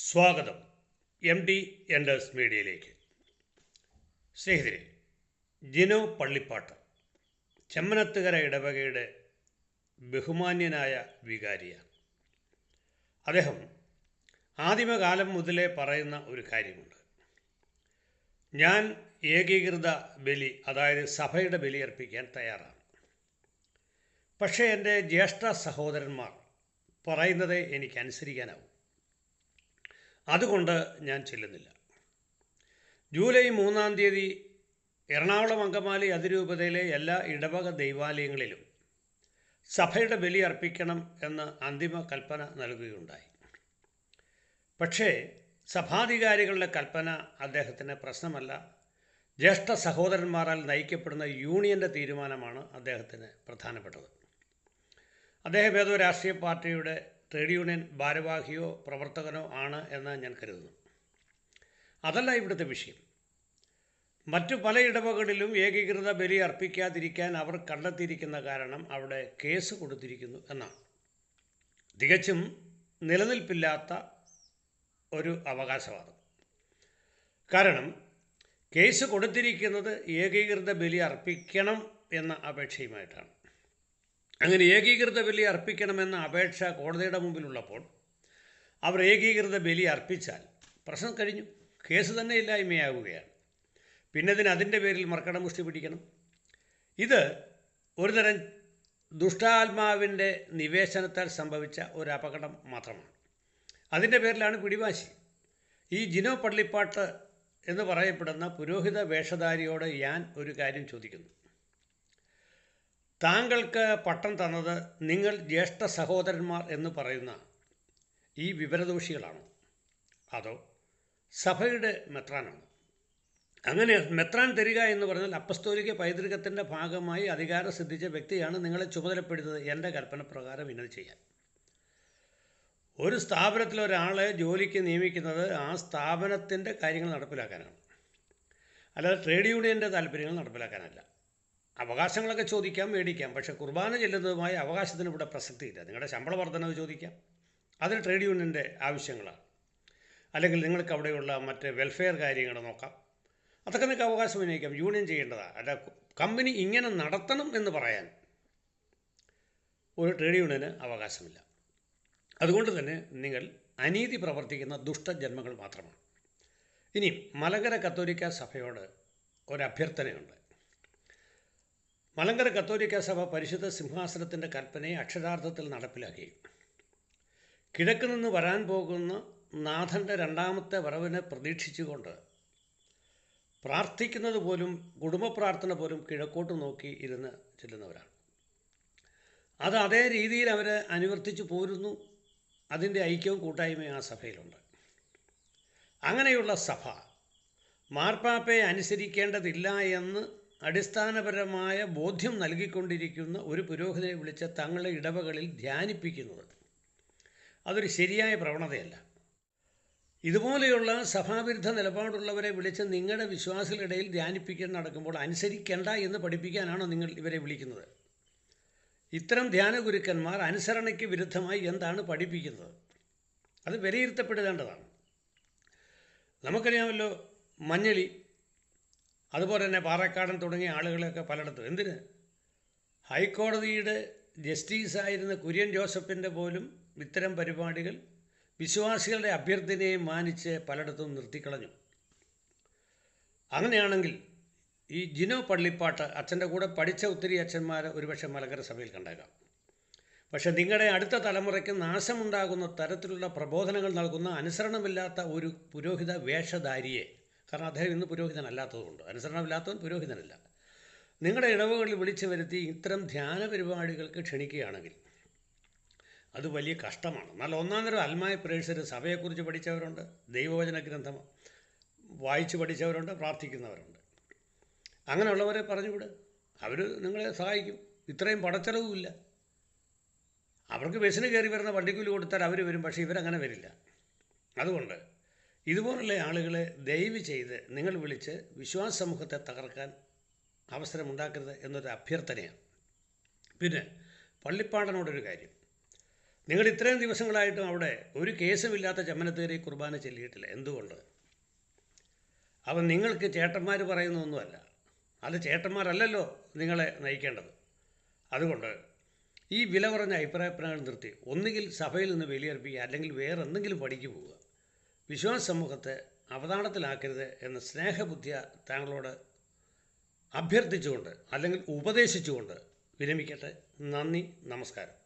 സ്വാഗതം. M D enters മീഡിയയിലേക്ക് സ്നേഹിതരെ ജിനോ പള്ളിപ്പാട്ട് ചെമ്മനത്തുകര ഇടവകയുടെ ബഹുമാന്യനായ വികാരിയാണ്. അദ്ദേഹം ആദിമകാലം മുതലേ പറയുന്ന ഒരു കാര്യമുണ്ട്. ഞാൻ ഏകീകൃത ബലി അതായത് സഭയുടെ ബലി അർപ്പിക്കാൻ തയ്യാറാണ്. പക്ഷേ എന്റെ ജ്യേഷ്ഠ സഹോദരന്മാർ പറയുന്നത് എനിക്ക് അനുസരിക്കാനാവും. അതുകൊണ്ട് ഞാൻ ചെല്ലുന്നില്ല. ജൂലൈ മൂന്നാം തീയതി എറണാകുളം അങ്കമാലി അതിരൂപതയിലെ എല്ലാ ഇടവക ദൈവാലയങ്ങളിലും സഭയുടെ ബലി അർപ്പിക്കണം എന്ന് അന്തിമ കൽപ്പന നൽകുകയുണ്ടായി. പക്ഷേ സഭാധികാരികളുടെ കൽപ്പന അദ്ദേഹത്തിന് പ്രശ്നമല്ല. ജ്യേഷ്ഠ സഹോദരന്മാരാൽ നയിക്കപ്പെടുന്ന യൂണിയന്റെ തീരുമാനമാണ് അദ്ദേഹത്തിന് പ്രധാനപ്പെട്ടത്. അദ്ദേഹം ഏതോ രാഷ്ട്രീയ പാർട്ടിയുടെ ട്രേഡ് യൂണിയൻ ഭാരവാഹിയോ പ്രവർത്തകനോ ആണ് എന്ന് ഞാൻ കരുതുന്നു. അതല്ല ഇവിടുത്തെ വിഷയം. മറ്റു പല ഇടവകളിലും ഏകീകൃത ബലി അർപ്പിക്കാതിരിക്കാൻ അവർ കണ്ടെത്തിയിരിക്കുന്ന കാരണം അവിടെ കേസ് കൊടുത്തിരിക്കുന്നു എന്നാണ്. തികച്ചും നിലനിൽപ്പില്ലാത്ത ഒരു അവകാശവാദം. കാരണം കേസ് കൊടുത്തിരിക്കുന്നത് ഏകീകൃത ബലി അർപ്പിക്കണം എന്ന അപേക്ഷയുമായിട്ടാണ്. അങ്ങനെ ഏകീകൃത ബലി അർപ്പിക്കണമെന്ന അപേക്ഷ കോടതിയുടെ മുമ്പിലുള്ളപ്പോൾ അവർ ഏകീകൃത ബലി അർപ്പിച്ചാൽ പ്രശ്നം കഴിഞ്ഞു. കേസ് തന്നെ ഇല്ലായ്മയാവുകയാണ്. പിന്നെ ഇതിന് അതിന്റെ പേരിൽ മർക്കടമുഷ്ടി പിടിക്കണം. ഇത് ഒരുതരം ദുഷ്ടാത്മാവിന്റെ നിവേശനത്താൽ സംഭവിച്ച ഒരു അപകടം മാത്രമാണ്. അതിന്റെ പേരിലാണ് പിടിവാശി. ഈ ജിനോ പള്ളിപ്പാട്ട് എന്ന് പറയപ്പെടുന്ന പുരോഹിത വേഷധാരിയോട് ഞാൻ ഒരു കാര്യം ചോദിക്കുന്നു. താങ്കൾക്ക് പട്ടം തന്നത് നിങ്ങൾ ജ്യേഷ്ഠ സഹോദരന്മാർ എന്ന് പറയുന്ന ഈ വിവരദോഷികളാണോ. അതോ സഭയുടെ മെത്രാനാണോ. അങ്ങനെ മെത്രാൻ തരിക എന്ന് പറഞ്ഞാൽ അപ്പസ്തോലിക പൈതൃകത്തിന്റെ ഭാഗമായി അധികാരം സിദ്ധിച്ച വ്യക്തിയാണ് നിങ്ങളെ ചുമതലപ്പെടുന്നത് എന്റെ കൽപ്പന പ്രകാരം ഇന്നത് ചെയ്യാൻ. ഒരു സ്ഥാപനത്തിൽ ഒരാളെ ജോലിക്ക് നിയമിക്കുന്നത് ആ സ്ഥാപനത്തിന്റെ കാര്യങ്ങൾ നടപ്പിലാക്കാനാണ്. അല്ലാതെ ട്രേഡ് യൂണിയന്റെ താല്പര്യങ്ങൾ നടപ്പിലാക്കാനല്ല. അവകാശങ്ങളൊക്കെ ചോദിക്കാം മേടിക്കാം. പക്ഷേ കുർബാന ചെല്ലുന്നതുമായ അവകാശത്തിന് ഇവിടെ പ്രസക്തിയില്ല. നിങ്ങളുടെ ശമ്പള വർധനവ് ചോദിക്കാം. അതിൽ ട്രേഡ് യൂണിയന്റെ ആവശ്യങ്ങളാണ്. അല്ലെങ്കിൽ നിങ്ങൾക്ക് അവിടെയുള്ള മറ്റ് വെൽഫെയർ കാര്യങ്ങൾ നോക്കാം. അതൊക്കെ നിങ്ങൾക്ക് അവകാശം ഉന്നയിക്കാം യൂണിയൻ ചെയ്യേണ്ടതാണ്. അല്ല കമ്പനി ഇങ്ങനെ നടത്തണം എന്ന് പറയാൻ ഒരു ട്രേഡ് യൂണിയന് അവകാശമില്ല. അതുകൊണ്ട് തന്നെ നിങ്ങൾ അനീതി പ്രവർത്തിക്കുന്ന ദുഷ്ടജന്മങ്ങൾ മാത്രമാണ്. ഇനി മലങ്കര കത്തോലിക്ക സഭയോട് ഒരഭ്യർത്ഥനയുണ്ട് മലങ്കര കത്തോലിക്ക സഭ പരിശുദ്ധ സിംഹാസനത്തിന്റെ കൽപ്പനയെ അക്ഷരാർത്ഥത്തിൽ നടപ്പിലാക്കി. കിഴക്ക് നിന്ന് വരാൻ പോകുന്ന നാഥന്റെ രണ്ടാമത്തെ വരവിനെ പ്രതീക്ഷിച്ചുകൊണ്ട് പ്രാർത്ഥിക്കുന്നത് പോലും കുടുംബ പ്രാർത്ഥന പോലും കിഴക്കോട്ട് നോക്കി ഇരുന്ന് ചെല്ലുന്നവരാണ്. അത് അതേ രീതിയിൽ അവർ അനുവർത്തിച്ചു പോരുന്നു. അതിന്റെ ഐക്യവും കൂട്ടായ്മയും ആ സഭയിലുണ്ട്. അങ്ങനെയുള്ള സഭ മാർപ്പാപ്പയെ അനുസരിക്കേണ്ടതില്ല എന്ന് അടിസ്ഥാനപരമായ ബോധ്യം നൽകിക്കൊണ്ടിരിക്കുന്ന ഒരു പുരോഹിതനെ വിളിച്ച് തങ്ങളുടെ ഇടവകളിൽ ധ്യാനിപ്പിക്കുന്നത് അതൊരു ശരിയായ പ്രവണതയല്ല. ഇതുപോലെയുള്ള സഭാവിരുദ്ധ നിലപാടുള്ളവരെ വിളിച്ച് നിങ്ങളുടെ വിശ്വാസികളിടയിൽ ധ്യാനിപ്പിക്കാൻ നടക്കുമ്പോൾ അനുസരിക്കേണ്ട എന്ന് പഠിപ്പിക്കാനാണോ നിങ്ങൾ ഇവരെ വിളിക്കുന്നത്? ഇത്തരം ധ്യാന ഗുരുക്കന്മാർ അനുസരണയ്ക്ക് വിരുദ്ധമായി എന്താണ് പഠിപ്പിക്കുന്നത്? അത് വിലയിരുത്തപ്പെടേണ്ടതാണ്. നമുക്കറിയാമല്ലോ മഞ്ഞളി അതുപോലെ തന്നെ പാറക്കാടൻ തുടങ്ങിയ ആളുകളെയൊക്കെ പലയിടത്തും. എന്തിന്? ഹൈക്കോടതിയുടെ ജസ്റ്റിസായിരുന്ന കുര്യൻ ജോസഫിന്റെ പോലും ഇത്തരം പരിപാടികൾ വിശ്വാസികളുടെ അഭ്യർത്ഥനയെ മാനിച്ച് പലയിടത്തും നിർത്തിക്കളഞ്ഞു. അങ്ങനെയാണെങ്കിൽ ഈ ജിനോ പള്ളിപ്പാട്ട് അച്ഛന്റെ കൂടെ പഠിച്ച ഒത്തിരി അച്ഛന്മാർ ഒരുപക്ഷെ മലങ്കര സഭയിൽ കണ്ടേക്കാം. പക്ഷേ നിങ്ങളുടെ അടുത്ത തലമുറയ്ക്ക് നാശമുണ്ടാകുന്ന തരത്തിലുള്ള പ്രബോധനങ്ങൾ നൽകുന്ന അനുസരണമില്ലാത്ത ഒരു പുരോഹിത വേഷധാരിയെ കാരണം അദ്ദേഹം ഇന്ന് പുരോഹിതനല്ലാത്തതുകൊണ്ട് അനുസരണമില്ലാത്തവൻ പുരോഹിതനല്ല. നിങ്ങളുടെ ഇടവുകളിൽ വിളിച്ചു വരുത്തി ഇത്തരം ധ്യാന പരിപാടികൾക്ക് ക്ഷണിക്കുകയാണെങ്കിൽ അത് വലിയ കഷ്ടമാണ്. എന്നാൽ ഒന്നാം തരം അൽമായ പ്രേക്ഷകർ സഭയെക്കുറിച്ച് പഠിച്ചവരുണ്ട് ദൈവവചന ഗ്രന്ഥം വായിച്ചു പഠിച്ചവരുണ്ട് പ്രാർത്ഥിക്കുന്നവരുണ്ട്. അങ്ങനെയുള്ളവരെ പറഞ്ഞുവിട്. അവർ നിങ്ങളെ സഹായിക്കും. ഇത്രയും പടച്ചെലവുമില്ല. അവർക്ക് ബസ്സിന് കയറി വരുന്ന വണ്ടിക്കൂലി കൊടുത്താൽ അവർ വരും പക്ഷേ ഇവരങ്ങനെ വരില്ല. അതുകൊണ്ട് ഇതുപോലുള്ള ആളുകളെ ദയവ് ചെയ്ത് നിങ്ങൾ വിളിച്ച് വിശ്വാസ സമൂഹത്തെ തകർക്കാൻ അവസരമുണ്ടാക്കരുത് എന്നൊരു അഭ്യർത്ഥനയാണ്. പിന്നെ പള്ളിപ്പാടനോടൊരു കാര്യം. നിങ്ങൾ ഇത്രയും ദിവസങ്ങളായിട്ടും അവിടെ ഒരു കേസുമില്ലാത്ത ചമ്മനത്തേറി കുർബാന ചെല്ലിയിട്ടില്ല. എന്തുകൊണ്ട്? അവൻ നിങ്ങൾക്ക് ചേട്ടന്മാർ പറയുന്നൊന്നുമല്ല അത് ചേട്ടന്മാരല്ലല്ലോ നിങ്ങളെ നയിക്കേണ്ടത്. അതുകൊണ്ട് ഈ വില കുറഞ്ഞ അഭിപ്രായപ്രകടനം നിർത്തി. ഒന്നുകിൽ സഭയിൽ നിന്ന് വിലയർപ്പിക്കുക അല്ലെങ്കിൽ വേറെ എന്തെങ്കിലും പഠിക്കു പോവുക. വിശ്വാസ സമൂഹത്തെ അവതാളത്തിലാക്കരുത് എന്ന സ്നേഹബുദ്ധിയ താങ്കളോട് അഭ്യർത്ഥിച്ചുകൊണ്ട് അല്ലെങ്കിൽ ഉപദേശിച്ചുകൊണ്ട് വിരമിക്കട്ടെ. നന്ദി നമസ്കാരം.